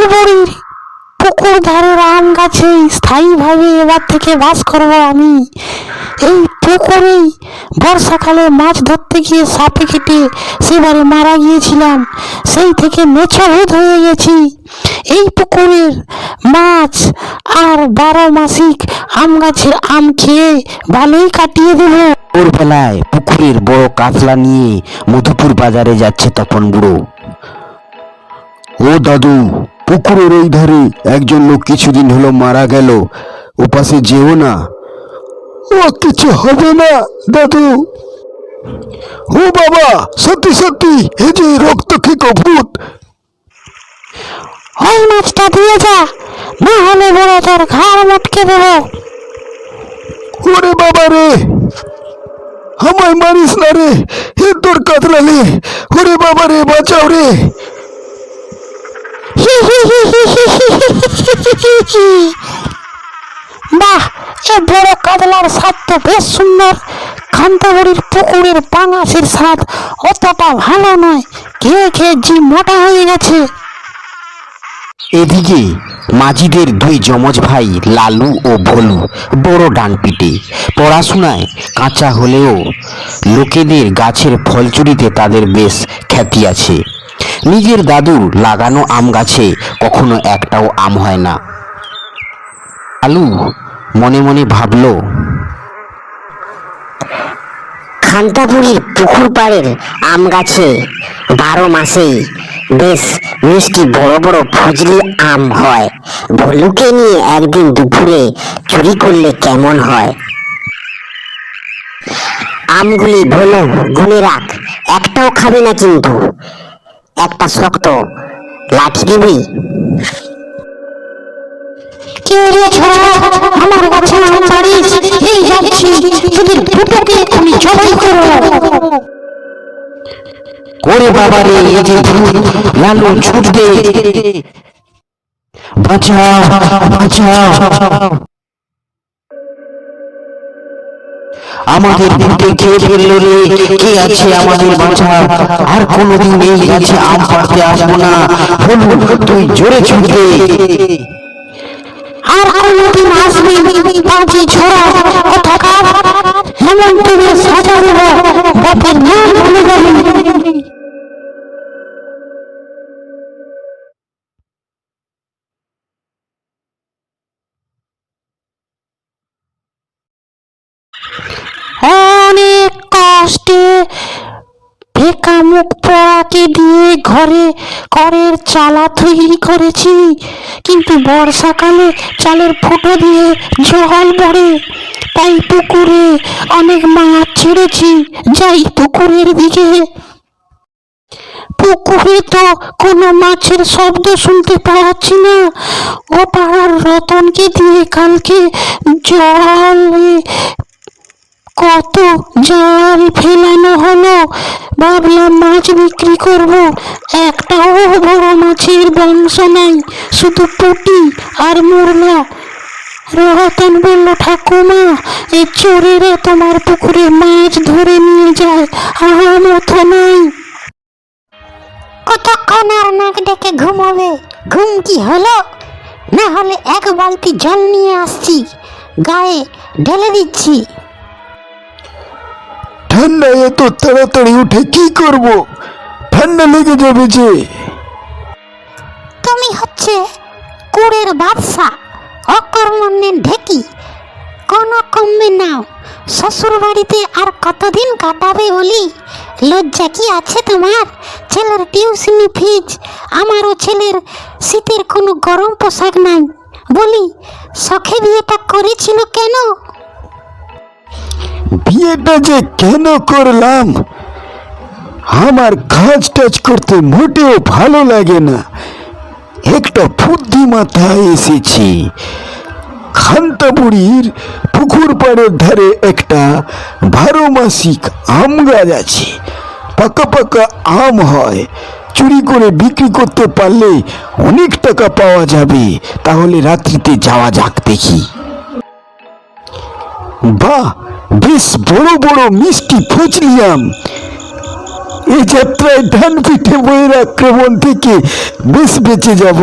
জলবড়ির পুকুর ধারের আম গাছে স্থায়ীভাবে এবার থেকে বাস করব আমি। এই পুকুরেই বর্ষাকালে মাছ ধরতে গিয়ে সাপে কেটে সেবারে মারা গিয়েছিলাম। সেই থেকে হয়ে গেছি। এই পুকুরের মাছ আর বারো মাসিক আম গাছের আম খেয়ে ভালোই কাটিয়ে দেবো। ভোরবেলায় পুকুরের বড় কাতলা নিয়ে মধুপুর বাজারে যাচ্ছে তপন বুড়ো। ও দাদু পুকুরের ওই ধারে একজন লোক কিছুদিন হলো মারা গেল। ওপাশে যেও না। ও কিছু হবে না দাদু। ও বাবা সত্যি সত্যি এই যে রক্ত কি ভূত ওই মাছটা দিয়ে যা না হলে বড় তোর ঘাড় মটকে দেবো। ওরে বাবা রে আমায় মারিস না রে এ তোর কাতলা রে ওরে বাবা রে বাঁচাও রে। বাহ, এ বড় কাতলার স্বাদ তো বেশ সুন্দর। খান্তাবড়ির পুকুরের পাঙাশের স্বাদ অতটা ভালো নয়। খেয়ে খেয়ে জি মোটা হয়ে গেছে। এদিকে মাঝিদের দুই যমজ ভাই লালু ও ভোলু বড় ডান পিটে পড়াশোনায় কাঁচা হলেও লোকেদের গাছের ফল চুরিতে তাদের বেশ খ্যাতি আছে। নিজের দাদুর লাগানো আম গাছে কখনো একটাও আম হয় না। লালু মনে মনে ভাবলো, খান্তাপুরীর পুকুর পাড়ের আম গাছে বারো মাসেই বেশ মিষ্টি বড় বড় ফজলি আম হয়। ভলুকে নিয়ে একদিন দুপুরে চুরি করলে কেমন হয়? আমগুলি ভোলু গুনে রাখ, একটাও খাবে না কিন্তু। একটা শক্ত লাঠি দিবি। কে রে ছোড়া? আমার গাছে আম পাড়িস এই যাচ্ছি তোদের দুটোকে এক্ষুনি জবাই করো। ওরে বাবা রে এই যে ভূত, লালু ছুট বাঁচাও বাঁচাও। আমাদের দিনকে খেয়ে ফেলল রে। কে আছে আমাদের বাঁচা? আর কোনোদিন এই গাছে আম পাড়তে আসব না। বলুন তুই জোরে ছুটবে। আর কোনোদিন আসবে পাঁচি ছোড়া। কোথাকার হেমন তুমি সাজা দেব বাপের নাম ভুলে যাবি মুখ পড়াকে দিয়ে ঘরে করের চালা তৈরি করেছি। কিন্তু বর্ষাকালে চালের ফুটো দিয়ে জল পড়ে তাই পুকুরে অনেক মাছ ছেড়েছি, যাই পুকুরের দিকে। পুকুরে তো কোনো মাছের শব্দ শুনতে পাচ্ছি না। ও পাড়ার রতনকে দিয়ে কালকে জলে কত জাল ফেলানো হলো? ভাবলাম মাছ বিক্রি করব। একটাও বড় মাছের বংশ নাই, শুধু পুটি আর মোরলা রতন বলল, ঠাকুমা এই চোরেরা তোমার পুকুরে মাছ ধরে নিয়ে যায় আম অত নাই। কতক্ষণ আর নাক ডেকে ঘুমাবে? ঘুম কি হলো? না হলে এক বালতি জল নিয়ে আসছি, গায়ে ঢেলে দিচ্ছি। ঠান্ডা এত তাড়াতাড়ি উঠে কি করব? ঠান্ডা লেগে যাবে যে। তুমি হচ্ছে কুড়ের বাদশা, অকর্মণ্যের ঢেকি। কোনো কমবে নাও। শ্বশুর বাড়িতে আর কতদিন কাটাবে বলি? লজ্জা কি আছে তোমার? ছেলের টিউশনি ফিজ, আমারও ছেলের শীতের কোনো গরম পোশাক নাই। বলি, শখে বিয়েটা করেছিল কেন? বিয়েটা যে কেন করলাম? আমার কাজ টাজ করতে মোটেও ভালো লাগে না। একটা বুদ্ধি মাথায় এসেছে। খান্তাপুরীর পুকুর পাড়ের ধারে একটা বারো মাসিক আম গাছ আছে। পাকা পাকা আম হয়। চুরি করে বিক্রি করতে পারলে অনেক টাকা পাওয়া যাবে। তাহলে রাত্রিতে যাওয়া যাক দেখি। বাহ বেশ বড় বড় মিষ্টি ফজলিয়াম এই যাত্রায় ধান পিঠে বইয়ের আক্রমণ থেকে বেশ বেঁচে যাব।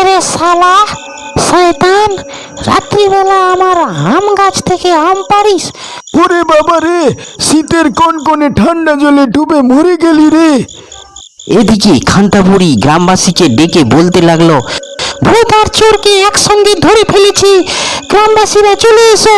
এরে শালা শয়তান রাত্রিবেলা আমার আম গাছ থেকে আম পারিস ওরে বাবা রে শীতের কনকনে ঠান্ডা জলে ডুবে মরে গেলি রে। এদিকে খান্তাপুরি গ্রামবাসীকে ডেকে বলতে লাগল ভূত আর চোরকে একসঙ্গে ধরে ফেলেছি। গ্রামবাসীরা চলে এসো।